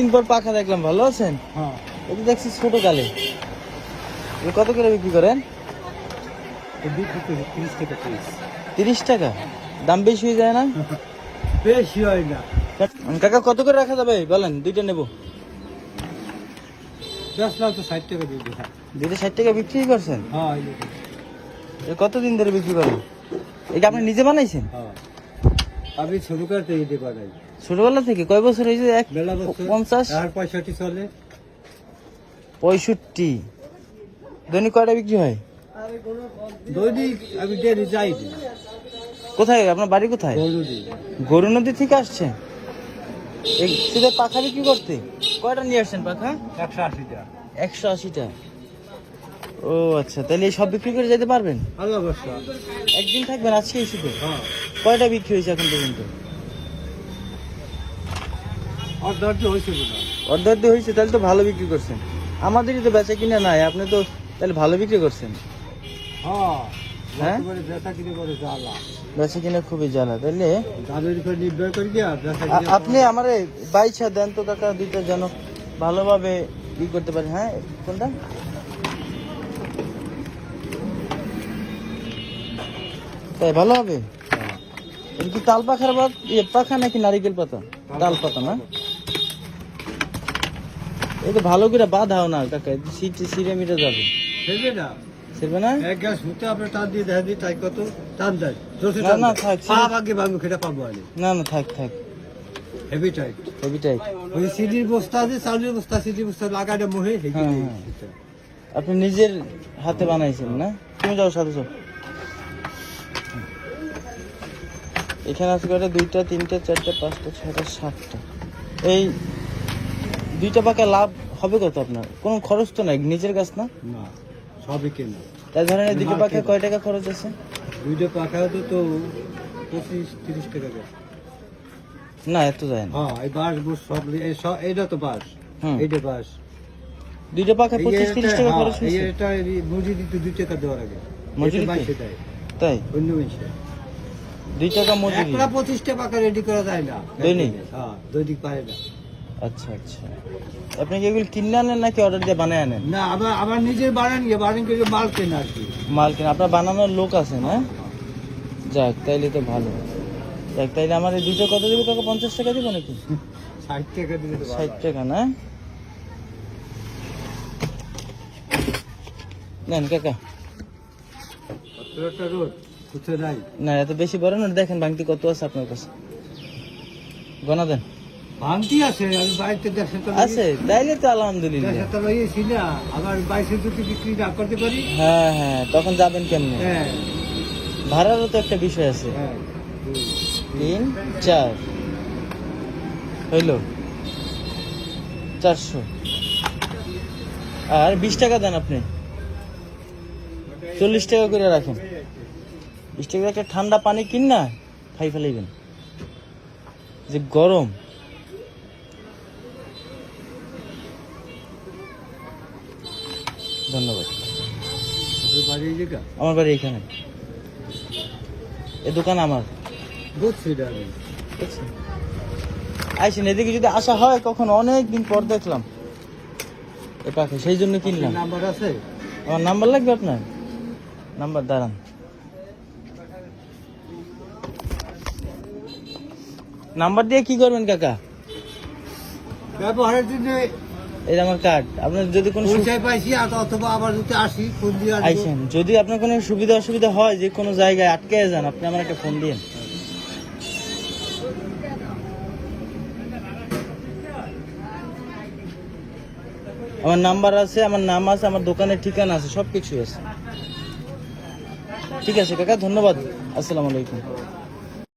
অনেকদিন পর পাখা দেখলাম ভালো আছেন? হ্যাঁ। এটা দেখছি ছোট কালে কত করে বিক্রি করেন? বিক্রি তিরিশ টাকা তিরিশ টাকা? দাম বেশি হয়ে যায় না? বেশি হয় না। কাকা কত করে রাখা যাবে? বলেন দুইটা নেব। দশ লাখ তো ষাট টাকা দেখা দুইটা ষাট টাকা বিক্রি করছেন? হ্যাঁ কতদিন ধরে বিক্রি করেন? এটা আপনি নিজে বানাইছেন? হ্যাঁ। আমি করতে দিতে পারি ছোটবেলা থেকে কয় বছর হয়েছে? এক পঞ্চাশ? আর পঁয়ষট্টি চলে। পঁয়ষট্টি। দৈনিক কয়টা বিক্রি হয়? দৈনিক আমি ডেলি যাই। কোথায়? আপনার বাড়ি কোথায়? গরু নদী। থেকে আসছে? শুধু পাখা বিক্রি করতে? কয়টা নিয়ে আসছেন পাখা? একশো আশিটা। একশো আশিটা। ও আচ্ছা তাহলে এই সব বিক্রি করে যেতে পারবেন? একদিন থাকবেন আজকে শুধু হ্যাঁ। কয়টা বিক্রি হয়েছে এখন পর্যন্ত? আর ধৈর্য হয়েছে দিয়ে হয়েছে তাহলে তো ভালো বিক্রি করছেন। আমাদেরই তো বেচা কিনা নাই আপনি তো তাহলে ভালো বিক্রি করছেন। হ্যাঁ হ্যাঁ? বেচা কিনে খুবই জ্বালা তাহলে আপনি আমার বাইছা দেন তো কাকা দুইটা যেন ভালোভাবে ই করতে পারি হ্যাঁ? কোনটা? তাই ভালো হবে? হ্যাঁ। কি তাল পাখার পাত ইয়ে পাখা নাকি নারিকেল পাতা? তাল পাতা না? এই তো ভালো করে বাঁধাও না কাকা সিট সিরে মিটে যাবে। দেবে না? সেরবে না? এক গ্যাস হতে আপনার টান দিয়ে দেখা দিই তাই কত? টান দেয়। জোসে না, না। থাক, পা ভাগে ভাঙবো সেটা পাবো আনি না না থাক থাক। হেভি টাইট হেভি টাইট ওই সিডির বস্তা আছে চালের বস্তা সিডির বস্তা লাগাটা মোহে হ্যাঁ, হ্যাঁ। আপনি নিজের হাতে বানাইছেন না? তুমি যাও সাথে যাও। এখানে আছে কয়টা দুইটা তিনটা চারটা পাঁচটা ছয়টা সাতটা। এই দুইটা পাকা লাভ হবে কত আপনার? কোনো খরচ তো নাই নিজের কাছ না? না সবই কেনা। তাই ধরেন এই দুটো পাখা কয় টাকা খরচ আছে? দুইটা পাখা তো তো পঁচিশ তিরিশ টাকা করে। না এত যায় না। হ্যাঁ এই বাস বুস সব এই সব এইটা তো বাস এইটা বাস দুইটা পাখা পঁচিশ তিরিশ টাকা খরচ হয়েছে। এটা মজুরি দিতে দুই টাকা দেওয়ার আগে। মজুরি? মাইসে দেয়। তাই? অন্য মাইসে দুই টাকা মজুরি একটা পঁচিশটা পাকা রেডি করা যায় না। দৈনিক? হ্যাঁ দৈনিক পারে না। আচ্ছা আচ্ছা। আপনি কি এগুলো কিনে আনেন নাকি অর্ডার দিয়ে বানায় আনেন? না আমার আমার নিজের বানান গিয়ে বানান করে মাল কেনা আর কি। মাল কিনে আপনার বানানোর লোক আছে না? যাক তাইলে তো ভালো। যাক তাইলে আমার এই দুটো কত দেবে? কাকা পঞ্চাশ টাকা দেবো নাকি? ষাট টাকা দিলে ষাট টাকা না? নেন কাকা। না এত বেশি বড় না দেখেন বাংতি কত আছে আপনার কাছে। গনা দেন। ভাঙতি আছে আমি বাড়িতে দেড়শো আছে তাইলে তো আলহামদুলিল্লাহ। দেড়শো টাকা ইয়েছি না আবার বাইশে যদি বিক্রি না করতে পারি। হ্যাঁ হ্যাঁ তখন যাবেন কেমনে? হ্যাঁ। ভাড়ারও তো একটা বিষয় আছে। হ্যাঁ। তিন চার। হইল। চারশো। আর বিশ টাকা দেন আপনি। চল্লিশ টাকা করে রাখেন। বিশ টাকা একটা ঠান্ডা পানি কিন না খাই ফেলাইবেন। যে গরম। ধন্যবাদ। আমার বাড়ি এখানে। এ দোকান আমার। এটা আইসেন এদিকে যদি আসা হয় কখন অনেক দিন পর দেখলাম। এ পাখি সেই জন্য কিনলাম। নাম্বার আছে? আমার নাম্বার লাগবে আপনার? নাম্বার দাঁড়ান। নাম্বার দিয়ে কি করবেন কাকা? ব্যবহারের জন্য এটা আমার কার্ড আপনার যদি কোনো পরিচয় পাইছি অথবা আবার যদি আসি ফোন দিয়ে আইসেন। যদি আপনার কোনো সুবিধা অসুবিধা হয় যে কোনো জায়গায় আটকে যান আপনি আমার একটা ফোন দিন আমার নাম্বার আছে আমার নাম আছে আমার দোকানের ঠিকানা আছে সব কিছু আছে। ঠিক আছে কাকা ধন্যবাদ। আসসালামু আলাইকুম।